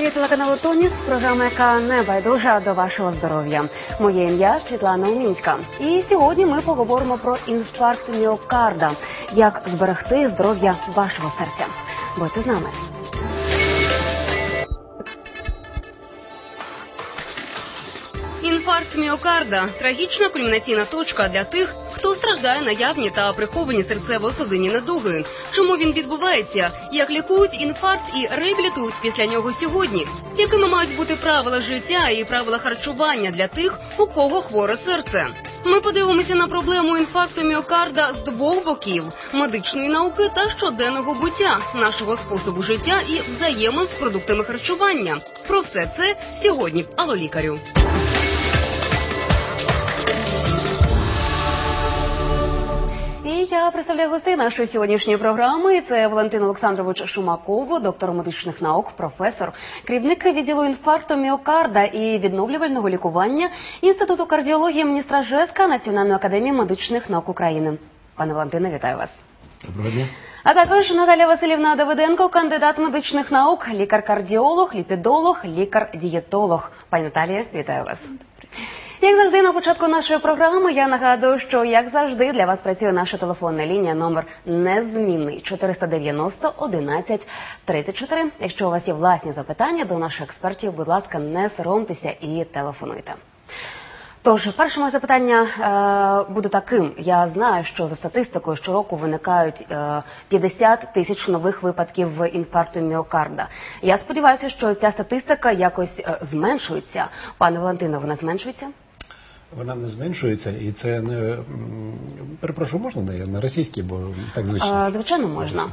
Валентина Лотоніс, програма, яка не байдужа до вашого здоров'я. Моє ім'я Світлана Умінська. І сьогодні ми поговоримо про інфаркт міокарда, як зберегти здоров'я вашого серця. Будьте з нами. Інфаркт міокарда трагічна кульмінаційна точка для тих, хто страждає на явні та приховані серцево-судинні недуги. Чому він відбувається? Як лікують інфаркт і реабілітують після нього сьогодні? Якими мають бути правила життя і правила харчування для тих, у кого хворе серце? Ми подивимося на проблему інфаркту міокарда з двох боків: медичної науки та щоденного буття, нашого способу життя і взаємин з продуктами харчування. Про все це сьогодні в Алолікарю. Я представляю гостей нашої сьогоднішньої програми. Це Валентин Олександрович Шумаково, доктор медичних наук, професор, керівник відділу інфаркту міокарда і відновлювального лікування Інституту кардіології міністра ЖЕСКа Національної академії медичних наук України. Пане Валентине, вітаю вас. Доброго дня. А також Наталя Васильівна Давиденко, кандидат медичних наук, лікар-кардіолог, ліпідолог, лікар-дієтолог. Пані Наталія, вітаю вас. Як завжди, на початку нашої програми я нагадую, що як завжди для вас працює наша телефонна лінія номер незмінний 490 11 34. Якщо у вас є власні запитання до наших експертів, будь ласка, не соромтеся і телефонуйте. Тож, перше моє запитання е, буде таким. Я знаю, що за статистикою щороку виникають е, 50 тисяч нових випадків інфаркту міокарда. Я сподіваюся, що ця статистика якось е, зменшується. Пане Валентине, вона зменшується? Вона не зменшується, і це не перепрошую, можна не на російській, бо так звичайно. А, звичайно, можна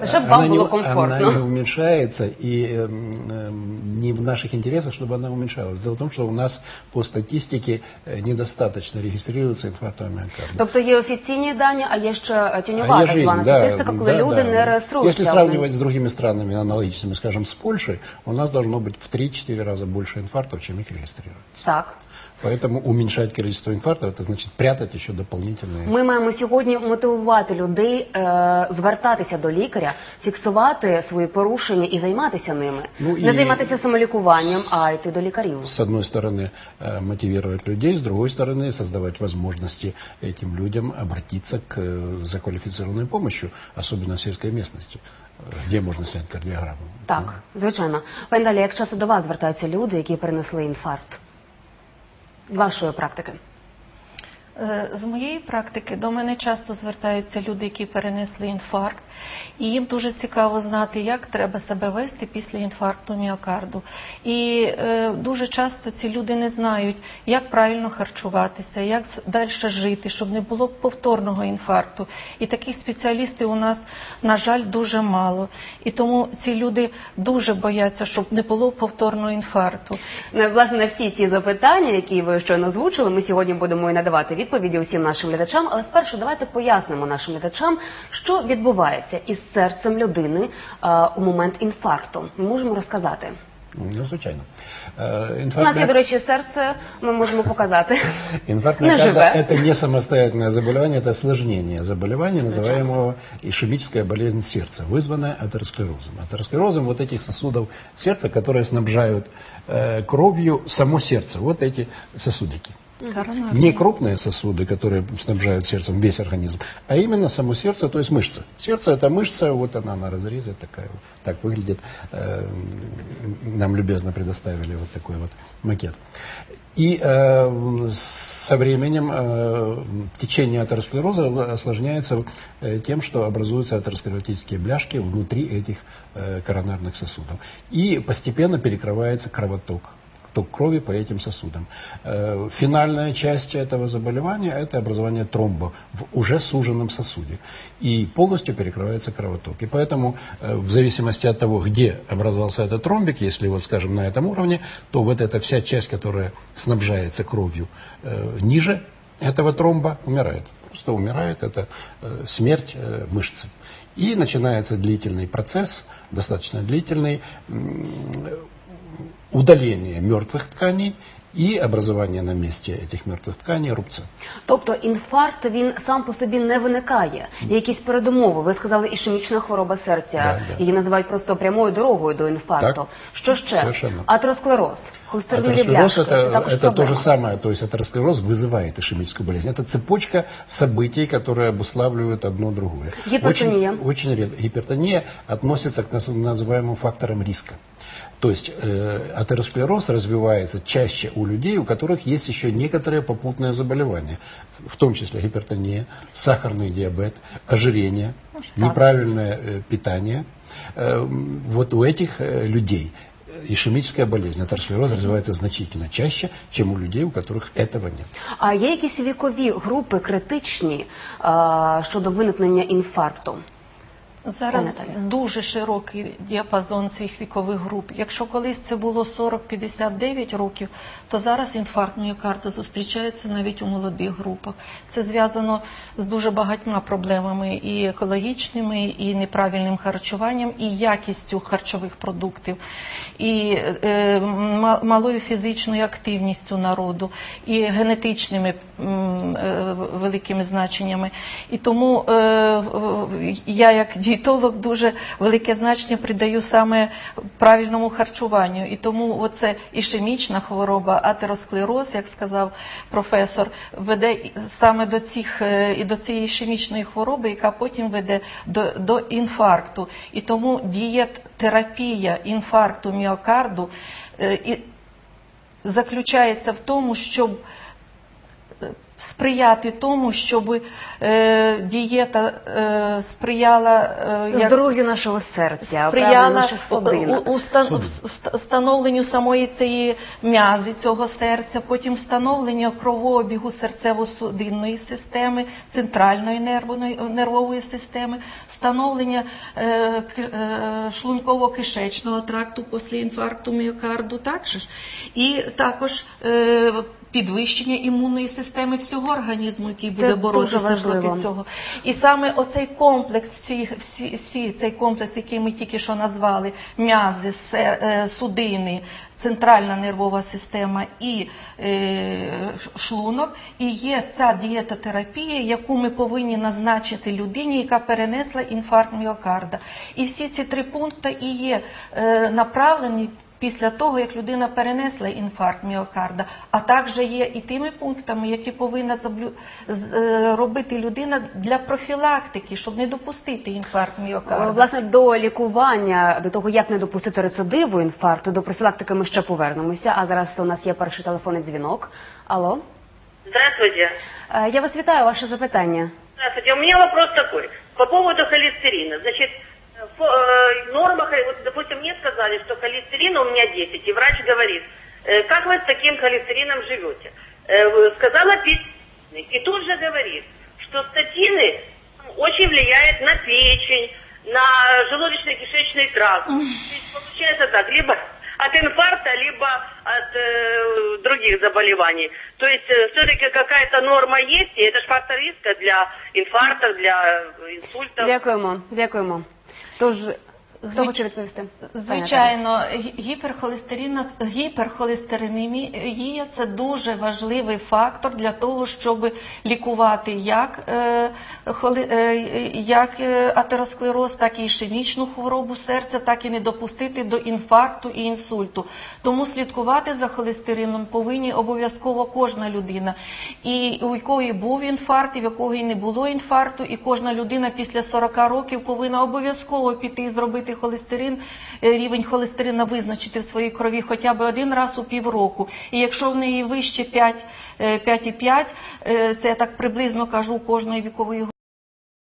Лише б Она вам не- було Она не комфортно. уменьшается, и эм, эм, не в наших интересах, чтобы она уменьшалась. Дело в том, что у нас по статистике э, недостаточно регистрируется инфарктовая миокарда. Тобто є офіційні дані, а є ще е, А тюньова есть так жизнь, звана да, статистика, коли да, люди да. не реєструються. Если Вони- сравнивать с другими странами аналогичными, скажем, с Польшей, у нас должно быть в 3-4 раза больше инфарктов, чем их регистрируется. Так. Поэтому уменьшать количество инфарктов, это значит прятать еще дополнительные Ми маємо сьогодні мотивувати людей е, звертатися до лікаря, фіксувати свої порушення і займатися ними. Ну, Не і- займатися самолікуванням, а йти до лікарів. с одной стороны э, мотивировать людей, с другой стороны создавать возможности этим людям обратиться к э, за квалифицированной помощью, особенно в сельской местности, э, где можно снять кардиограмму. Так, звичайно. Пані Далі, як часто до вас звертаються люди, які перенесли інфаркт? З вашої практики. Е, З моєї практики до мене часто звертаються люди, які перенесли інфаркт, і їм дуже цікаво знати, як треба себе вести після інфаркту міокарду. І е, дуже часто ці люди не знають, як правильно харчуватися, як далі жити, щоб не було повторного інфаркту. І таких спеціалістів у нас, на жаль, дуже мало. І тому ці люди дуже бояться, щоб не було повторного інфаркту. Ну, Власне, на всі ці запитання, які ви щойно озвучили, ми сьогодні будемо і надавати відповіді усім нашим глядачам. Але спершу давайте пояснимо нашим глядачам, що відбувається із серцем людини е, у момент інфаркту. Ми можемо розказати. Ну, звичайно. Э, У инфаркт нас є, мио- до речі, серце, ми можемо показати. Инфаркт Не миокарда живе. – это не самостоятельное заболевание, это осложнение заболевания, называемого ишемическая болезнь сердца, вызванная атеросклерозом. Атеросклерозом вот этих сосудов сердца, которые снабжают э, кровью само сердце, вот эти сосудики. Не крупные сосуды, которые снабжают сердцем весь организм, а именно само сердце, то есть мышца. Сердце это мышца, вот она на разрезе такая, вот, так выглядит. Э, нам любезно предоставили вот такой вот макет. И э, со временем э, течение атеросклероза осложняется э, тем, что образуются атеросклеротические бляшки внутри этих э, коронарных сосудов. И постепенно перекрывается кровоток ток крови по этим сосудам. Э, Финальная часть этого заболевания – это образование тромба в уже суженном сосуде. И полностью перекрывается кровоток. И поэтому, э, в зависимости от того, где образовался этот тромбик, если вот, скажем, на этом уровне, то вот эта вся часть, которая снабжается кровью э, ниже этого тромба, умирает. Просто умирает, это смерть мышцы. И начинается длительный процесс, достаточно длительный, удаление мертвых тканей и образование на месте этих мертвых тканей рубца. Тобто інфаркт він сам по собі не виникає. Є якісь передумови. Ви сказали ішемічна хвороба серця. Да, да. Її називають просто прямою дорогою до інфаркту. Так. Що ще? Совершенно. Атеросклероз, холестеринові Атеросклероз бляшки. это, Це також это то проблема. же самое, то есть атеросклероз вызывает ишемическую болезнь. Это цепочка событий, которые обуславливают одно другое. Гипертония. Очень, очень редко. Гипертония относится к наз- называемым факторам риска. То есть э, атеросклероз развивается чаще у людей, у которых есть еще некоторые попутные заболевания, в том числе гипертония, сахарный диабет, ожирение, неправильное э, питание. Э, м, вот у этих э, людей э, ишемическая болезнь, атеросклероз развивается значительно чаще, чем у людей, у которых этого нет. А є якісь вікові групи критичні а, щодо виникнення інфаркту? Зараз дуже широкий діапазон цих вікових груп. Якщо колись це було 40-59 років, то зараз інфаркт міокарда зустрічається навіть у молодих групах. Це зв'язано з дуже багатьма проблемами і екологічними, і неправильним харчуванням, і якістю харчових продуктів, і е, малою фізичною активністю народу, і генетичними е, великими значеннями. І тому е, я, як дієтолог, дуже велике значення придаю саме правильному харчуванню. І тому оце ішемічна хвороба, атеросклероз, як сказав професор, веде саме до цих е, і до цієї ішемічної хвороби, яка потім веде до, до інфаркту. І тому дієтерапія інфаркту міокарду е, і заключається в тому, щоб сприяти тому, щоб е, дієта е, сприяла е, як- Здоров'ю нашого серця, сприяла наших у, судин. у- у ста- встановленню самої цієї м'язи цього серця, потім встановлення кровообігу серцево-судинної системи, центральної нервної, нервової системи, встановлення е, к- е, шлунково-кишечного тракту після інфаркту міокарду, так же ж? і також е, підвищення імунної системи всього організму, який буде дуже боротися проти цього. І саме оцей комплекс, всі, всі, всі, цей комплекс, який ми тільки що назвали, м'язи, е, судини, центральна нервова система і е, шлунок, і є ця дієтотерапія, яку ми повинні назначити людині, яка перенесла інфаркт міокарда. І всі ці три пункти і є е, направлені після того, як людина перенесла інфаркт міокарда, а також є і тими пунктами, які повинна заблю... е, робити людина для профілактики, щоб не допустити інфаркт міокарда. Власне, до лікування, до того, як не допустити рецидиву інфаркту, до профілактики ми ще повернемося. А зараз у нас є перший телефонний дзвінок. Алло, Здравствуйте. Е, я вас вітаю, ваше запитання. Здравствуйте. У меня вопрос такой. По поводу холестерина. Значит, сказали, что холестерина у меня 10, и врач говорит, э, как вы с таким холестерином живете? Э, Сказала пить, и тут же говорит, что статины очень влияют на печень, на желудочно-кишечный тракт. То есть получается так, либо от инфаркта, либо от э, других заболеваний. То есть все-таки какая-то норма есть, и это же фактор риска для инфарктов, для э, инсультов. Дякуємо, дякуємо. Тож, хто Звич- хоче відповісти? Звичайно, гі- гіперхолестерина, гіперхолестеринемія – це дуже важливий фактор для того, щоб лікувати як, е, е, як е, атеросклероз, так і ішемічну хворобу серця, так і не допустити до інфаркту і інсульту. Тому слідкувати за холестерином повинні обов'язково кожна людина. І у якої був інфаркт, і в якої не було інфаркту, і кожна людина після 40 років повинна обов'язково піти і зробити холестерин, е, рівень холестерина визначити в своїй крові хоча б один раз у півроку. І якщо в неї вище 5, е, 5,5, е, це я так приблизно кажу кожної вікової